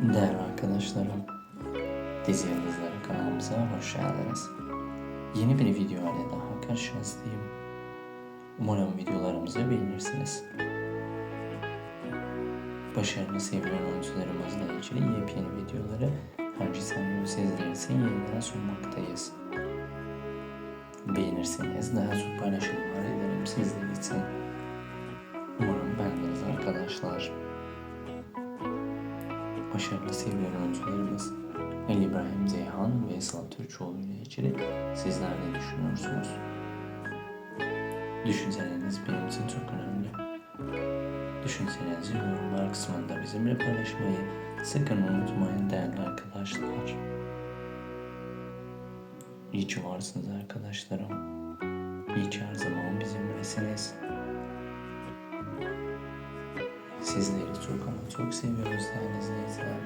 Değerli arkadaşlarım, Dizi Yıldızları kanalımıza hoş geldiniz. Yeni bir video ile daha karşınızdayım. Umarım videolarımızı beğenirsiniz. Başarılı sevilen oyuncularımızla ilgili yepyeni videoları cüzdanlı sizler için yeniden sunmaktayız. Beğenirseniz daha çok paylaşımlar ederim sizler için. Umarım beğendiniz arkadaşlar başarılı sevilen oyuncularımız Ali İbrahim Zeyhan ve Esat Türkoğlu ile ilgili sizler ne düşünüyorsunuz? Düşünceleriniz benim için çok önemli. Düşüncelerinizi yorumlar kısmında bizimle paylaşmayı sakın unutmayın değerli arkadaşlar. İyi ki varsınız arkadaşlarım. İyi ki her zaman bizimlesiniz. Sizleri çok ama çok seviyoruz değerli izleyiciler.